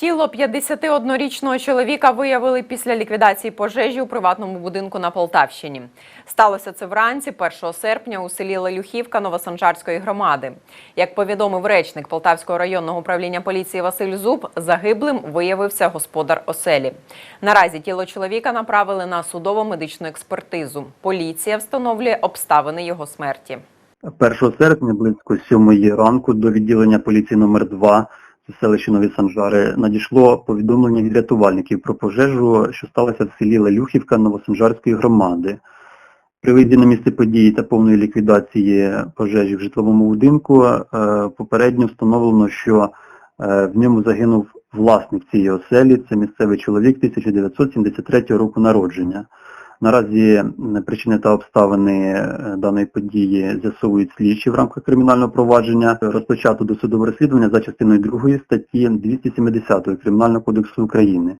Тіло 51-річного чоловіка виявили після ліквідації пожежі у приватному будинку на Полтавщині. Сталося це вранці 1 серпня у селі Лелюхівка Новосанжарської громади. Як повідомив речник Полтавського районного управління поліції Василь Зуб, загиблим виявився господар оселі. Наразі тіло чоловіка направили на судово-медичну експертизу. Поліція встановлює обставини його смерті. 1 серпня близько 7 ранку до відділення поліції номер 2 це селище Нові Санжари надійшло повідомлення від рятувальників про пожежу, що сталося в селі Лелюхівка Новосанжарської громади. При виїзді на місце події та повної ліквідації пожежі в житловому будинку е, попередньо встановлено, що е, в ньому загинув власник цієї оселі, це місцевий чоловік 1973 року народження. Наразі причини та обставини е, даної події з'ясовують слідчі в рамках кримінального провадження. Розпочато досудове розслідування за частиною 2 статті 270 Кримінального кодексу України.